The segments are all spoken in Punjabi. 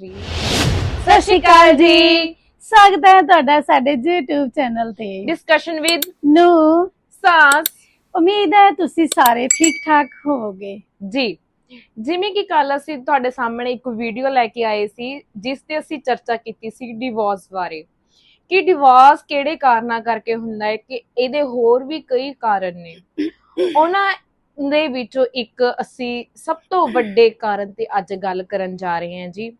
ਜੀ। ਸਤਿ ਸ਼੍ਰੀ ਅਕਾਲ ਜੀ। ਸਵਾਗਤ ਹੈ ਤੁਹਾਡਾ ਸਾਡੇ YouTube ਚੈਨਲ ਤੇ। ਡਿਸਕਸ਼ਨ ਵਿਦ ਨੂੰ। ਸਾਸ। ਉਮੀਦ ਹੈ ਤੁਸੀਂ ਸਾਰੇ ਠੀਕ ਠਾਕ ਹੋਵੋਗੇ। ਜੀ। ਜਿਵੇਂ ਕਿ ਕੱਲ ਅਸੀਂ ਤੁਹਾਡੇ ਸਾਹਮਣੇ ਇੱਕ ਵੀਡੀਓ ਲੈ ਕੇ ਆਏ ਸੀ ਜਿਸ ਤੇ ਅਸੀਂ ਚਰਚਾ ਕੀਤੀ ਸੀ ਡਿਵੋਰਸ ਬਾਰੇ। ਕਿ ਡਿਵੋਰਸ ਕਿਹੜੇ ਕਾਰਨਾਂ ਕਰਕੇ ਹੁੰਦਾ ਹੈ ਕਿ ਇਹਦੇ ਹੋਰ ਵੀ ਕਈ ਕਾਰਨ ਨੇ। ਉਹਨਾਂ ਦੇ ਵਿੱਚੋਂ ਇੱਕ ਅਸੀਂ ਸਭ ਤੋਂ ਵੱਡੇ ਕਾਰਨ ਤੇ ਅੱਜ ਗੱਲ ਕਰਨ ਜਾ ਰਹੇ ਹਾਂ ਜੀ।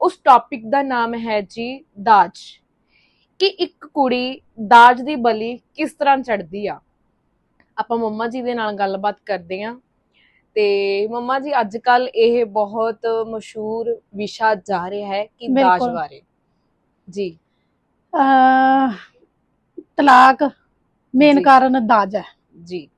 ਉਸ ਟੌਪਿਕ ਦਾ ਨਾਮ ਹੈ ਜੀ ਦਾਜ। ਕਿ ਇੱਕ ਕੁੜੀ ਦਾਜ ਦੀ ਬਲੀ ਕਿਸ ਤਰ੍ਹਾਂ ਚੜਦੀ ਆ। ਆਪਾਂ ਮੰਮਾ ਜੀ ਦੇ ਨਾਲ ਗੱਲਬਾਤ ਕਰਦੇ ਹਾਂ ਤੇ ਮੰਮਾ ਜੀ ਅੱਜ ਕੱਲ ਇਹ ਬਹੁਤ ਮਸ਼ਹੂਰ ਵਿਸ਼ਾ ਜਾ ਰਿਹਾ ਹੈ ਕਿ ਦਾਜ ਬਿਲਕੁਲ। ਬਾਰੇ। ਜੀ। ਅਹ ਤਲਾਕ ਮੇਨ ਜੀ। ਕਾਰਨ ਦਾਜ ਹੈ। ਜੀ।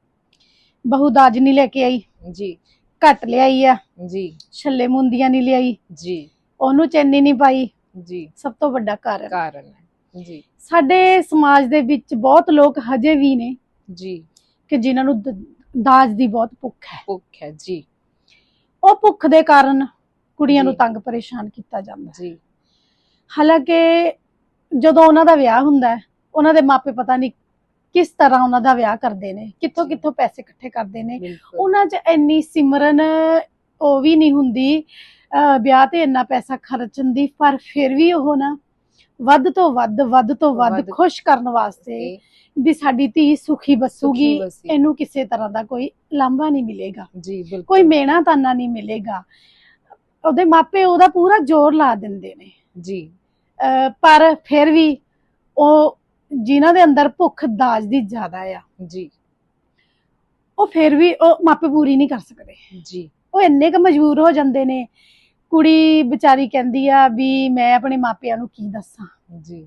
ਬਹੂ ਦਾਜ ਨਹੀਂ ਲੈ ਕੇ ਆਈ। ਜੀ। ਘੱਟ ਲਿਆਈ ਆ। ਜੀ। ਛੱਲੇ ਮੁੰਦੀਆਂ ਨਹੀਂ ਲਿਆਈ। ਜੀ। ਉਹਨੂੰ ਚੈਨੀ ਨਹੀਂ ਪਾਈ। ਜੀ। ਸਭ ਤੋਂ ਵੱਡਾ ਕਾਰਨ। ਕਾਰਨ ਹੈ। ਜੀ। ਸਾਡੇ ਸਮਾਜ ਦੇ ਵਿੱਚ ਬਹੁਤ ਲੋਕ ਹਜੇ ਵੀ ਨੇ ਜੀ। ਕਿ ਜਿਨ੍ਹਾਂ ਨੂੰ ਦਾਜ ਦੀ ਬਹੁਤ ਭੁੱਖ ਹੈ। ਭੁੱਖ ਹੈ ਜੀ। ਉਹ ਭੁੱਖ ਦੇ ਕਾਰਨ ਕੁੜੀਆਂ ਨੂੰ। ਤੰਗ ਪਰੇਸ਼ਾਨ ਕੀਤਾ ਜਾਂਦਾ ਜੀ। ਹਾਲਾਂਕਿ ਜਦੋਂ ਉਹਨਾਂ ਦਾ ਵਿਆਹ ਹੁੰਦਾ ਹੈ ਉਹਨਾਂ ਦੇ ਮਾਪੇ ਪਤਾ ਨਹੀਂ ਕਿਸ ਤਰ੍ਹਾਂ ਉਹਨਾਂ ਦਾ ਵਿਆਹ ਕਰਦੇ ਨੇ ਕਿੱਥੋਂ। ਕਿੱਥੋਂ ਪੈਸੇ ਇਕੱਠੇ ਕਰਦੇ ਨੇ। ਉਹਨਾਂ 'ਚ ਇੰਨੀ ਸਿਮਰਨ ਉਹ ਵੀ ਨਹੀਂ ਹੁੰਦੀ ਵਿਆਹ ਤੇ ਇੰਨਾ ਪੈਸਾ ਖਰਚਣ ਦੀ ਪਰ ਫਿਰ ਵੀ ਉਹ ਨਾ ਵੱਧ ਤੋਂ ਵੱਧ ਵੱਧ ਤੋਂ ਵੱਧ ਵੱਧ- ਖੁਸ਼ ਕਰਨ ਵਾਸਤੇ ਵੀ ਸਾਡੀ ਧੀ ਸੁਖੀ ਬਸੂਗੀ ਸੁਖੀ। ਇਹਨੂੰ ਕਿਸੇ ਤਰ੍ਹਾਂ ਦਾ ਕੋਈ ਲਾਂਭਾ ਨਹੀਂ ਮਿਲੇਗਾ। ਜੀ ਬਿਲਕੁਲ। ਕੋਈ ਮੇਣਾ ਤਾਨਾ ਨਹੀਂ ਮਿਲੇਗਾ। ਉਹਦੇ ਮਾਪੇ ਉਹਦਾ ਪੂਰਾ ਜ਼ੋਰ ਲਾ ਦਿੰਦੇ ਨੇ। ਜੀ। ਅਹ ਪਰ ਫਿਰ ਵੀ ਉਹ ਜਿਨ੍ਹਾਂ ਦੇ ਅੰਦਰ ਭੁੱਖ ਦਾਜ ਦੀ ਜ਼ਿਆਦਾ ਆ ਜੀ। ਉਹ ਫਿਰ ਵੀ ਉਹ ਮਾਪੇ ਪੂਰੀ ਨਹੀਂ ਕਰ ਸਕਦੇ। ਜੀ। ਉਹ ਇੰਨੇ ਕੁ ਮਜਬੂਰ ਹੋ ਜਾਂਦੇ ਨੇ ਕੁੜੀ ਵਿਚਾਰੀ ਕਹਿੰਦੀ ਆ ਵੀ ਮੈਂ ਆਪਣੇ ਮਾਪਿਆਂ ਨੂੰ ਕੀ ਦੱਸਾਂ? ਜੀ।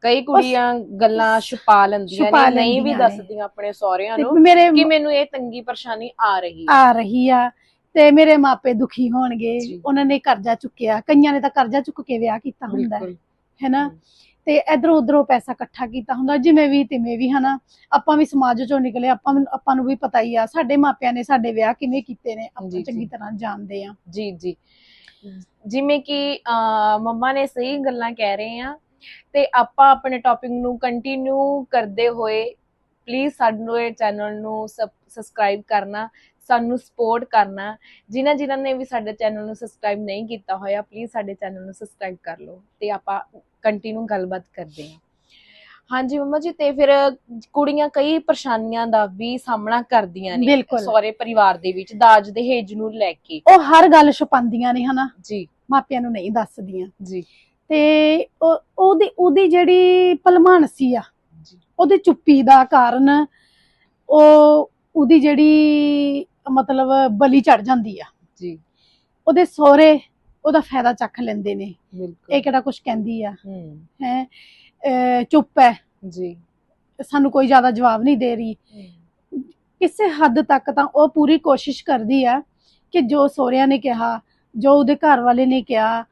ਕਈ ਕੁੜੀਆਂ ਗੱਲਾਂ ਛੁਪਾ ਲੈਂਦੀਆਂ ਨੇ ਨਹੀਂ ਵੀ। ਦੱਸਦੀਆਂ ਆਪਣੇ ਸਹੁਰਿਆਂ ਨੂੰ ਕਿ ਮੈਨੂੰ ਇਹ ਤੰਗੀ ਪਰੇਸ਼ਾਨੀ ਆ ਰਹੀ ਹੈ। ਆ ਰਹੀ ਆ ਤੇ ਮੇਰੇ ਮਾਪੇ ਦੁਖੀ ਹੋਣਗੇ। ਉਹਨਾਂ ਨੇ ਕਰਜ਼ਾ ਚੁੱਕਿਆ। ਕਈਆਂ ਨੇ ਤਾਂ ਕਰਜ਼ਾ ਚੁੱਕ ਕੇ ਵਿਆਹ ਕੀਤਾ ਹੁੰਦਾ ਹੈ। ਹੈਨਾ? ਤੇ ਇਧਰੋਂ ਉਧਰੋਂ ਪੈਸਾ ਇਕੱਠਾ ਕੀਤਾ ਹੁੰਦਾ ਜਿਵੇਂ ਵੀ ਤਿਵੇਂ ਵੀ ਹਨਾ? ਆਪਾਂ ਵੀ ਸਮਾਜ ਚੋਂ ਨਿਕਲੇ ਆਪਾਂ ਆਪਾਂ ਨੂੰ ਵੀ ਪਤਾ ਹੀ ਆ ਸਾਡੇ ਮਾਪਿਆਂ ਨੇ ਸਾਡੇ ਵਿਆਹ ਕਿਵੇਂ ਕੀਤੇ ਨੇ ਆਪਾਂ ਚੰਗੀ। ਤਰ੍ਹਾਂ ਜਾਣਦੇ ਆ। ਜੀ ਜੀ। ਜਿਵੇਂ ਕਿ ਮੰਮਾ ਨੇ ਸਹੀ ਗੱਲਾਂ ਕਹਿ ਰਹੇ ਆ ਤੇ ਆਪਾਂ ਆਪਣੇ ਟੌਪਿਕ ਨੂੰ ਕੰਟੀਨਿਊ ਕਰਦੇ ਹੋਏ ਪਲੀਜ਼ ਸਾਡੇ ਚੈਨਲ ਨੂੰ ਸਬਸਕ੍ਰਾਈਬ ਕਰਨਾ ਸਾਨੂੰ ਸਪੋਰਟ ਕਰਨਾ। ਜਿਨ੍ਹਾਂ ਜਿਨ੍ਹਾਂ ਨੇ ਵੀ ਸਾਡੇ ਚੈਨਲ ਨੂੰ ਸਬਸਕ੍ਰਾਈਬ ਨਹੀਂ ਕੀਤਾ ਹੋਇਆ ਪਲੀਜ਼ ਸਾਡੇ ਚੈਨਲ ਨੂੰ ਸਬਸਕ੍ਰਾਈਬ ਕਰ ਲਓ ਤੇ ਆਪਾਂ ਕੰਟੀਨਿਊ ਗੱਲਬਾਤ ਕਰਦੇ ਹਾਂ। ਹਾਂਜੀ ਮੰਮਾ ਜੀ ਤੇ ਫਿਰ ਕੁੜੀਆਂ ਕਈ ਪਰੇਸ਼ਾਨੀਆਂ ਦਾ ਵੀ ਸਾਹਮਣਾ ਕਰਦੀਆਂ ਨੇ। ਸਹੁਰੇ ਪਰਿਵਾਰ ਦੇ ਵਿੱਚ ਦਾਜ ਦਹੇਜ ਨੂੰ ਲੈ ਕੇ। ਉਹ ਹਰ ਗੱਲ ਛੁਪਾਉਂਦੀਆਂ ਨੇ ਹਨਾ? ਜੀ। ਮਾਪਿਆਂ ਨੂੰ ਨਹੀਂ ਦੱਸਦੀਆਂ। ਜੀ। ਤੇ ਉਹ- ਉਹਦੀ ਉਹਦੀ ਜਿਹੜੀ ਭਲਮਾਨਸੀ ਆ ਉਹਦੀ ਚੁੱਪੀ ਦਾ ਕਾਰਨ ਉਹ ਉਹਦੀ ਜਿਹੜੀ ਮਤਲਬ ਬਲੀ ਚੜ ਜਾਂਦੀ ਆ। ਜੀ। ਉਹਦੇ ਸਹੁਰੇ ਉਹਦਾ ਫਾਇਦਾ ਚੱਕ ਲੈਂਦੇ ਨੇ। ਬਿਲਕੁਲ। ਇਹ ਕਿਹੜਾ ਕੁਝ ਕਹਿੰਦੀ ਆ। ਹੂੰ। ਹੈ ਚੁੱਪ ਹੈ ਜੀ। ਸਾਨੂੰ ਕੋਈ ਜ਼ਿਆਦਾ ਜਵਾਬ ਨਹੀਂ ਦੇ ਰਹੀ। ਕਿਸੇ ਹੱਦ ਤੱਕ ਤਾਂ ਉਹ ਪੂਰੀ ਕੋਸ਼ਿਸ਼ ਕਰਦੀ ਆ ਕਿ ਜੋ ਸਹੁਰਿਆਂ ਨੇ ਕਿਹਾ ਜੋ ਉਹਦੇ ਘਰ ਵਾਲੇ ਨੇ ਕਿਹਾ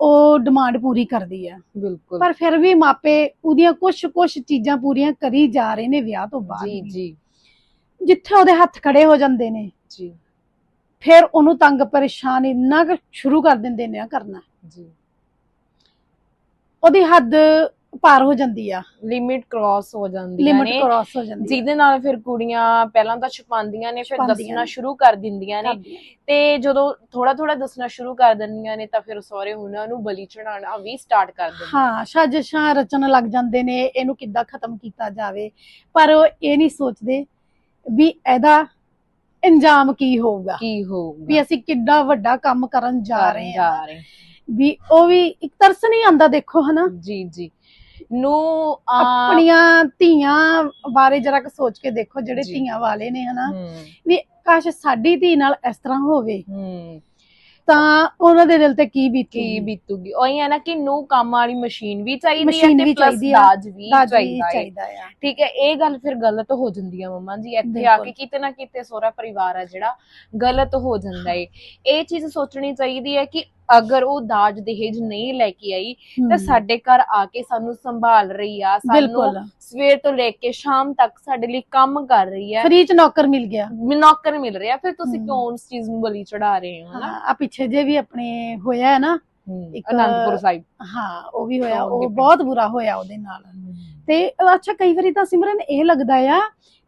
ਉਹ ਡਿਮਾਂਡ ਪੂਰੀ ਕਰਦੀ ਆ। ਬਿਲਕੁਲ। ਪਰ ਫਿਰ ਵੀ ਮਾਪੇ ਉਹਦੀਆਂ ਕੁਝ ਕੁਝ ਚੀਜ਼ਾਂ ਪੂਰੀਆਂ ਕਰੀ ਜਾ ਰਹੇ ਨੇ ਵਿਆਹ ਤੋਂ ਬਾਅਦ ਜੀ। ਜੀ। ਜਿੱਥੇ ਉਹਦੇ ਹੱਥ ਖੜੇ ਹੋ ਜਾਂਦੇ ਨੇ ਜੀ। ਫਿਰ ਉਹਨੂੰ ਤੰਗ ਪਰੇਸ਼ਾਨ ਇੰਨਾ ਕੁ ਸ਼ੁਰੂ ਕਰ ਦਿੰਦੇ ਨੇ ਆ ਕਰਨਾ। ਜੀ। ਉਹਦੀ ਹੱਦ ਪਾਰ ਹੋ ਜਾਂਦੀ ਆ। ਲਿਮਿਟ ਕ੍ਰਾਸ ਹੋ ਜਾਂਦੀਆਂ ਲਿਮਿਟ ਨੇ। ਕ੍ਰਾਸ ਹੋ ਜਾਂਦੀ ਜਿਹਦੇ ਨਾਲ ਫਿਰ ਕੁੜੀਆਂ ਪਹਿਲਾਂ ਤਾਂ ਛੁਪਾਉਂਦੀਆਂ ਨੇ ਫਿਰ ਛੁਪਾਉਂਦੀਆਂ ਦੱਸਣਾ ਨੇ। ਸ਼ੁਰੂ ਕਰ ਦਿੰਦੀਆਂ ਨੇ। ਤੇ ਜਦੋਂ ਥੋੜਾ ਥੋੜਾ ਦੱਸਣਾ ਸ਼ੁਰੂ ਕਰ ਦਿੰਦੀਆਂ ਨੇ ਤਾਂ ਫਿਰ ਸਹੁਰੇ ਉਹਨਾਂ ਨੂੰ ਬਲੀ ਚੜਾਉਣਾ ਵੀ ਸਟਾਰਟ ਕਰ ਦਿੰਦੇ ਨੇ। ਹਾਂ ਸਾਜ਼ਿਸ਼ਾਂ ਰਚਣ ਲੱਗ ਜਾਂਦੇ ਨੇ ਇਹਨੂੰ ਕਿੱਦਾਂ ਖਤਮ ਕੀਤਾ ਜਾਵੇ। ਪਰ ਉਹ ਇਹ ਨਹੀਂ ਸੋਚਦੇ ਵੀ ਇਹਦਾ ਇੰਜਾਮ ਕੀ ਹੋਊਗਾ? ਕੀ ਹੋਊਗਾ? ਵੀ ਅਸੀਂ ਕਿੱਡਾ ਵੱਡਾ ਕੰਮ ਕਰਨ ਜਾ ਰਹੇ ਹਾਂ। ਜਾ ਰਹੇ ਵੀ ਉਹ ਵੀ ਇੱਕ ਤਰਸ ਨਹੀਂ ਆਂਦਾ ਦੇਖੋ ਹਨਾ? ਜੀ ਜੀ। ਨੂੰ ਆਪਣੀਆਂ ਧੀਆਂ ਬਾਰੇ ਜਰਾ ਕੁ ਸੋਚ ਕੇ ਦੇਖੋ ਜਿਹੜੇ। ਧੀਆਂ ਵਾਲੇ ਨੇ ਹਨਾ? ਵੀ ਕਾਸ਼ ਸਾਡੀ ਧੀ ਨਾਲ ਇਸ ਤਰ੍ਹਾਂ ਹੋਵੇ। ਹੂੰ। ਤਾਂ ਉਹਨਾਂ ਦੇ ਦਿਲ ਤੇ ਕੀ ਕੀ ਬੀਤੀ ਬੀਤੂਗੀ? ਉਹੀ ਹੈ ਨਾ ਕਿ ਨੂੰ ਕੰਮ ਵਾਲੀ ਮਸ਼ੀਨ ਵੀ ਚਾਹੀਦੀ ਹੈ ਮਸ਼ੀਨ ਤੇ ਵੀ ਪਲੱਸ ਚਾਹੀਦੀ ਆ, ਦਾਜ ਵੀ ਦਾਜ ਵੀ ਚਾਹੀਦਾ ਹੈ। ਚਾਹੀਦਾ ਆ। ਠੀਕ ਹੈ ਇਹ ਗੱਲ ਫਿਰ ਗਲਤ ਹੋ ਜਾਂਦੀ ਆ ਮੰਮਾ ਜੀ। ਇੱਥੇ ਆ ਬਿਲਕੁਲ। ਕੇ ਕਿਤੇ ਨਾ ਕਿਤੇ ਸੋਹਰਾ ਪਰਿਵਾਰ ਆ ਜਿਹੜਾ ਗਲਤ ਹੋ ਜਾਂਦਾ ਏ। ਇਹ ਚੀਜ਼ ਸੋਚਣੀ ਚਾਹੀਦੀ ਹੈ ਕਿ ਅਗਰ ਉਹ ਦਾਜ ਦਹੇਜ ਨਹੀਂ ਲੈ ਕੇ ਆਈ ਤਾਂ ਸਾਡੇ ਘਰ ਆ ਕੇ ਸਾਨੂੰ ਸੰਭਾਲ ਰਹੀ ਆ ਸਾਨੂੰ ਬਿਲਕੁਲ। ਸਵੇਰ ਤੋਂ ਲੈ ਕੇ ਸ਼ਾਮ ਤੱਕ ਸਾਡੇ ਲਈ ਕੰਮ ਕਰ ਰਹੀ ਹੈ ਫ੍ਰੀ ਚ ਨੌਕਰ ਮਿਲ ਗਿਆ। ਨੌਕਰ ਮਿਲ ਰਿਹਾ ਫਿਰ ਤੁਸੀਂ ਹਮ। ਕਿਉਂ ਉਸ ਚੀਜ਼ ਨੂੰ ਬਲੀ ਚੜਾ ਰਹੇ ਹੋ ਹਨਾ ਆ ਪਿੱਛੇ ਜੇ ਵੀ ਆਪਣੇ ਹੋਇਆ ਹੈ ਨਾ ਹਮ, ਇੱਕ- ਅਨੰਦਪੁਰ ਸਾਹਿਬ। ਹਾਂ ਉਹ ਵੀ ਹੋਇਆ ਉਹ। ਬਹੁਤ ਬੁਰਾ ਹੋਇਆ ਉਹਦੇ ਨਾਲ। ਤੇ ਅੱਛਾ ਕਈ ਵਾਰੀ ਤਾਂ ਸਿਮਰਨ ਇਹ ਲੱਗਦਾ ਆ